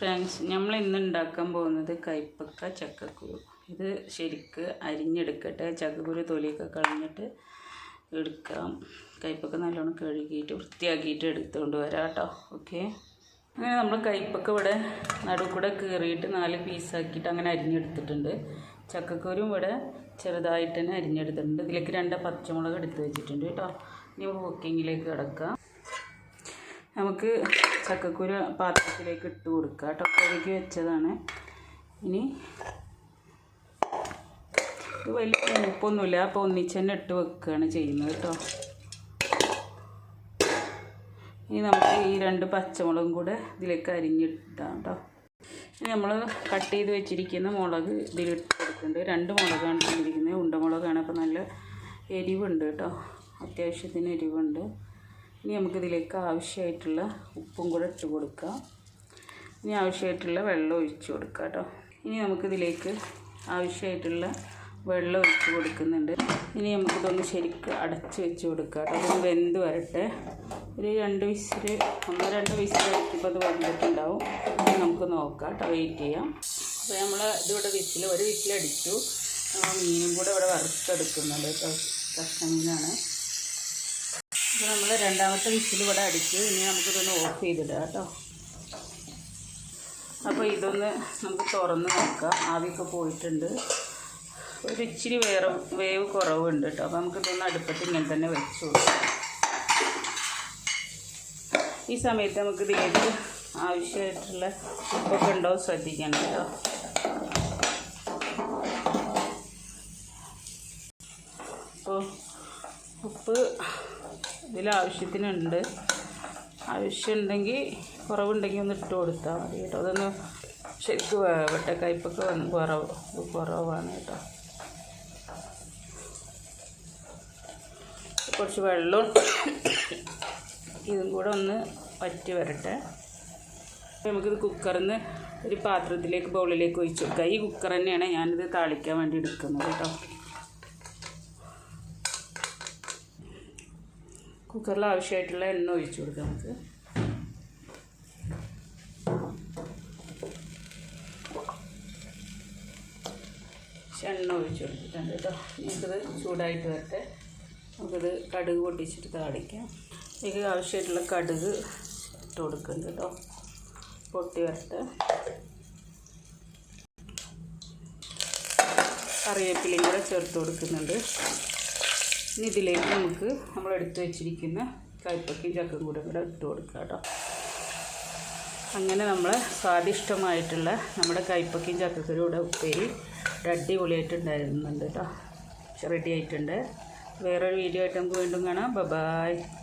Friends നമ്മൾ ഇന്ന് ഉണ്ടാക്കാൻ പോകുന്നത് കൈപ്പക്ക ചക്കക്കുരു. ഇത് ശരിക്ക് അരിഞ്ഞെടുക്കട്ടെ. ചക്കക്കുരു തൊലിയൊക്കെ കളഞ്ഞിട്ട് എടുക്കാം. കൈപ്പക്ക നല്ലോണം കഴുകിയിട്ട് വൃത്തിയാക്കിയിട്ട് എടുത്തുകൊണ്ട് വരാം കേട്ടോ. ഓക്കെ അങ്ങനെ നമ്മൾ കൈപ്പക്ക ഇവിടെ നടുക്കൂടെ കീറിയിട്ട് നാല് പീസാക്കിയിട്ട് അങ്ങനെ അരിഞ്ഞെടുത്തിട്ടുണ്ട്. ചക്കക്കുരും ഇവിടെ ചെറുതായിട്ട് തന്നെ അരിഞ്ഞെടുത്തിട്ടുണ്ട്. ഇതിലേക്ക് രണ്ട് പച്ചമുളക് എടുത്ത് വെച്ചിട്ടുണ്ട് കേട്ടോ. ഇനി കുക്കിങ്ങിലേക്ക് കിടക്കാം. നമുക്ക് ചക്കക്കുരു പാത്രത്തിലേക്ക് ഇട്ട് കൊടുക്കുക കേട്ടോ. വെച്ചതാണ്. ഇനി ഇത് വലിയ ഉപ്പൊന്നുമില്ല അപ്പോൾ ഒന്നിച്ച് തന്നെ ഇട്ട് വെക്കുകയാണ് ചെയ്യുന്നത് കേട്ടോ. ഇനി നമുക്ക് ഈ രണ്ട് പച്ചമുളകും കൂടെ ഇതിലേക്ക് അരിഞ്ഞിട്ടാം കേട്ടോ. ഇനി നമ്മൾ കട്ട് ചെയ്ത് വെച്ചിരിക്കുന്ന മുളക് ഇതിലിട്ട് കൊടുക്കുന്നുണ്ട്. രണ്ട് മുളകാണ് ഇട്ടിരിക്കുന്നത്. ഉണ്ടമുളകാണ് അപ്പോൾ നല്ല എരിവുണ്ട് കേട്ടോ. അത്യാവശ്യത്തിന് എരിവുണ്ട്. ഇനി നമുക്കിതിലേക്ക് ആവശ്യമായിട്ടുള്ള ഉപ്പും കൂടെ ഇട്ട് കൊടുക്കാം. ഇനി ആവശ്യമായിട്ടുള്ള വെള്ളം ഒഴിച്ച് കൊടുക്കാം കേട്ടോ. ഇനി നമുക്കിതിലേക്ക് ആവശ്യമായിട്ടുള്ള വെള്ളം ഒഴിച്ച് കൊടുക്കുന്നുണ്ട്. ഇനി നമുക്കിതൊന്ന് ശരിക്ക് അടച്ച് വെച്ച് കൊടുക്കാം കേട്ടോ. അതൊന്ന് വെന്ത് വരട്ടെ. ഒരു രണ്ട് വിസിൽ ഒന്നോ രണ്ട് വിസിൽ എടുക്കുമ്പോൾ അത് വന്നിട്ടുണ്ടാവും. നമുക്ക് നോക്കാം കേട്ടോ. വെയിറ്റ് ചെയ്യാം. അപ്പോൾ നമ്മൾ ഇതിവിടെ വിസിൽ ഒരു വിസിലടിച്ചു. മീനും കൂടെ ഇവിടെ വറുത്തെടുക്കുന്നുണ്ട് കേട്ടോ. കഷ്ണമീനാണ് അപ്പോൾ നമ്മൾ രണ്ടാമത്തെ വിസിൽ ഇവിടെ അടിച്ച് ഇനി നമുക്കിതൊന്ന് ഓഫ് ചെയ്തിടുക കേട്ടോ. അപ്പോൾ ഇതൊന്ന് നമുക്ക് തുറന്ന് നോക്കാം. ആവിയൊക്കെ പോയിട്ടുണ്ട്. ഒരു ഇച്ചിരി വേറെ വേവ് കുറവുണ്ട് കേട്ടോ. അപ്പോൾ നമുക്കിതൊന്ന് അടുപ്പത്ത് ഇങ്ങനെ തന്നെ വെച്ചു ഈ സമയത്ത് നമുക്ക് ഏത് ആവശ്യമായിട്ടുള്ള ഉപ്പൊക്കെ ഉണ്ടോ ശ്രദ്ധിക്കണം കേട്ടോ. അപ്പോൾ ഉപ്പ് ഇതിലാവശ്യത്തിനുണ്ട്. ആവശ്യമുണ്ടെങ്കിൽ കുറവുണ്ടെങ്കിൽ ഒന്ന് ഇട്ട് കൊടുത്താൽ മതി കേട്ടോ. അതൊന്ന് ശരിക്കും വെട്ടക്കയ്പൊക്കെ വന്ന് കുറവ് കുറവാണ് കേട്ടോ. കുറച്ച് വെള്ളം ഇതും കൂടെ ഒന്ന് വറ്റി വരട്ടെ. നമുക്കിത് കുക്കറിൽ നിന്ന് ഒരു പാത്രത്തിലേക്ക് ബൗളിലേക്ക് ഒഴിച്ചു കൈ കുക്കർ തന്നെയാണ് ഞാനിത് താളിക്കാൻ വേണ്ടി എടുക്കുന്നത് കേട്ടോ. കുക്കറിൽ ആവശ്യമായിട്ടുള്ള എണ്ണ ഒഴിച്ചു കൊടുക്കാം നമുക്ക്. എണ്ണ ഒഴിച്ചു കൊടുത്തിട്ടുണ്ട് കേട്ടോ. നമുക്കിത് ചൂടായിട്ട് വരട്ടെ. നമുക്കിത് കടുക് പൊട്ടിച്ചിട്ട് താളിക്കാം. ഇതിലേക്ക് ആവശ്യമായിട്ടുള്ള കടുക് ഇട്ട് കൊടുക്കുന്നുണ്ട് കേട്ടോ. പൊട്ടി വരട്ടെ. കറിവേപ്പിലയും കൂടെ ചേർത്ത് കൊടുക്കുന്നുണ്ട്. ഇനി ഇതിലേക്ക് നമുക്ക് നമ്മൾ എടുത്തു വെച്ചിരിക്കുന്ന കയ്പക്കയും ചക്കും കൂടെ കൂടെ ഇട്ട് കൊടുക്കുക കേട്ടോ. അങ്ങനെ നമ്മൾ സ്വാദിഷ്ടമായിട്ടുള്ള നമ്മുടെ കയ്പക്കയും ചക്കക്കുരും കൂടെ ഉപ്പേരി അടിപൊളിയായിട്ടുണ്ടായിരുന്നുണ്ട് കേട്ടോ. റെഡി ആയിട്ടുണ്ട്. വേറൊരു വീഡിയോ ആയിട്ട് നമുക്ക് വീണ്ടും കാണാം. Bye-bye bye